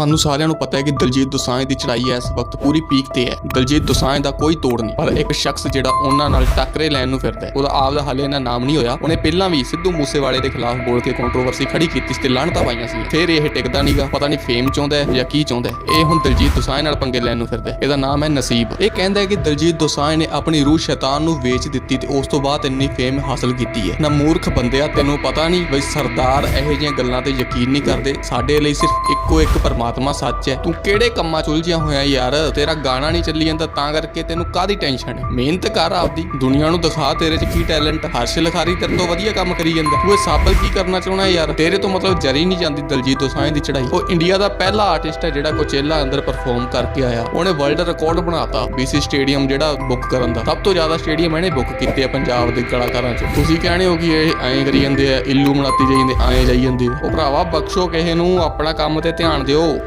ਸਾਨੂੰ ਸਾਰਿਆਂ ਨੂੰ ਪਤਾ ਹੈ ਕਿ ਦਲਜੀਤ ਦੋਸਾਂਝ ਦੀ ਚੜ੍ਹਾਈ ਇਸ ਵਕਤ ਪੂਰੀ ਪੀਕ ਤੇ ਹੈ। ਦਲਜੀਤ ਦੋਸਾਂਝ ਦਾ ਕੋਈ ਤੋੜ ਨਹੀਂ, ਪਰ ਇੱਕ ਸ਼ਖਸ ਜਿਹੜਾ ਉਹਨਾਂ ਨਾਲ ਟੱਕਰੇ ਲੈਣ ਨੂੰ ਫਿਰਦਾ ਹੈ, ਉਹਦਾ ਆਪ ਦਾ ਹਾਲੇ ਇਹਨਾਂ ਨਾਮ ਨਹੀਂ ਹੋਇਆ। ਉਹਨੇ ਪਹਿਲਾਂ ਵੀ ਸਿੱਧੂ ਮੂਸੇਵਾਲੇ ਦੇ ਖਿਲਾਫ ਬੋਲ ਕੇ ਕੰਟਰੋਵਰਸੀ ਖੜੀ ਕੀਤੀ ਤੇ ਲਾਹਣਤਾਂ ਪਾਈਆਂ ਸੀ ਫਿਰ ਇਹ ਟਿਕਦਾ ਨਹੀਂਗਾ ਪਤਾ ਨਹੀਂ ਫੇਮ ਚਾਹੁੰਦਾ ਹੈ ਜਾਂ ਕੀ ਚਾਹੁੰਦਾ ਹੈ। ਇਹ ਹੁਣ ਦਲਜੀਤ ਦੋਸਾਂਝ ਨਾਲ ਪੰਗੇ ਲੈਣ ਨੂੰ ਫਿਰਦਾ ਹੈ। ਇਹਦਾ ਨਾਮ ਹੈ ਨਸੀਬ। ਇਹ ਕਹਿੰਦਾ ਹੈ ਕਿ ਦਲਜੀਤ ਦੋਸਾਂਝ ਨੇ ਆਪਣੀ ਰੂਹ ਸ਼ੈਤਾਨ ਨੂੰ ਵੇਚ ਦਿੱਤੀ ਤੇ ਉਸ ਤੋਂ ਬਾਅਦ ਇੰਨੀ ਫੇਮ ਹਾਸਲ ਕੀਤੀ ਹੈ। ਨਾ ਮੂਰਖ ਬੰਦਿਆ, ਤੈਨੂੰ ਪਤਾ ਨਹੀਂ ਬਈ ਸਰਦਾਰ ਇਹੋ ਜਿਹੀਆਂ ਗੱਲਾਂ ਤੇ ਯਕੀਨ ਨਹੀਂ ਕਰਦੇ। ਸਾਡੇ ਲਈ ਸਿਰਫ ਇੱਕੋ ਇੱਕ ਪਰਮਾ ਪਰਮਾਤਮਾ ਸੱਚ ਹੈ। ਤੂੰ ਕਿਹੜੇ ਕੰਮਾਂ 'ਚ ਉਲਝਿਆ ਹੋਇਆ ਯਾਰ? ਤੇਰਾ ਗਾਣਾ ਨਹੀਂ ਚੱਲੀ ਜਾਂਦਾ, ਤਾਂ ਕਰਕੇ ਤੈਨੂੰ ਕਾਦੀ ਟੈਨਸ਼ਨ ਹੈ? ਮਿਹਨਤ ਕਰ ਆਪਦੀ, ਦੁਨੀਆ ਨੂੰ ਦਿਖਾ ਤੇਰੇ 'ਚ ਕੀ ਟੈਲੈਂਟ ਹਰਸ਼ ਲਖਾਰੀ ਤੇਰੇ ਤੋਂ ਵਧੀਆ ਕੰਮ ਕਰੀ ਜਾਂਦਾ। ਤੂੰ ਇਹ ਸਾਬਲ ਕੀ ਕਰਨਾ ਚਾਹਣਾ ਯਾਰ? ਤੇਰੇ ਤੋਂ ਮਤਲਬ ਜਰੀ ਨਹੀਂ ਜਾਂਦੀ ਦਲਜੀਤ ਦੋਸਾਂਝ ਦੀ ਚੜਾਈ ਉਹ ਇੰਡੀਆ ਦਾ ਪਹਿਲਾ ਆਰਟਿਸਟ ਹੈ ਜਿਹੜਾ ਕੋਚੇਲਾ ਅੰਦਰ ਪਰਫਾਰਮ ਕਰਕੇ ਆਇਆ। ਉਹਨੇ ਵਰਲਡ ਰਿਕਾਰਡ ਬਣਾਤਾ BC ਸਟੇਡੀਅਮ ਜਿਹੜਾ ਬੁੱਕ ਕਰਨ ਦਾ। ਸਭ ਤੋਂ ਜ਼ਿਆਦਾ ਸਟੇਡੀਅਮ ਇਹਨੇ ਬੁੱਕ ਕੀਤੇ ਆ ਪੰਜਾਬ ਦੇ ਕਲਾਕਾਰਾਂ 'ਚ। ਤੁਸੀਂ ਕਹਿਣੇ ਹੋ ਕਿ ਇਹ ਐਂ ਕਰੀ ਜਾਂਦੇ ਆ, ਇਲੂ ਬਣਾਤੀ ਜਾਈ ਜਾਂਦੇ, ਐਂ ਜਾਈ ਜਾਂਦੇ ਉਹ ਭਰਾਵਾ ਬਖਸ਼ੋ ਕਿਸੇ ਨੂੰ, ਆਪਣਾ ਕੰਮ ਤੇ ਧਿਆਨ ਦਿਓ। Apple.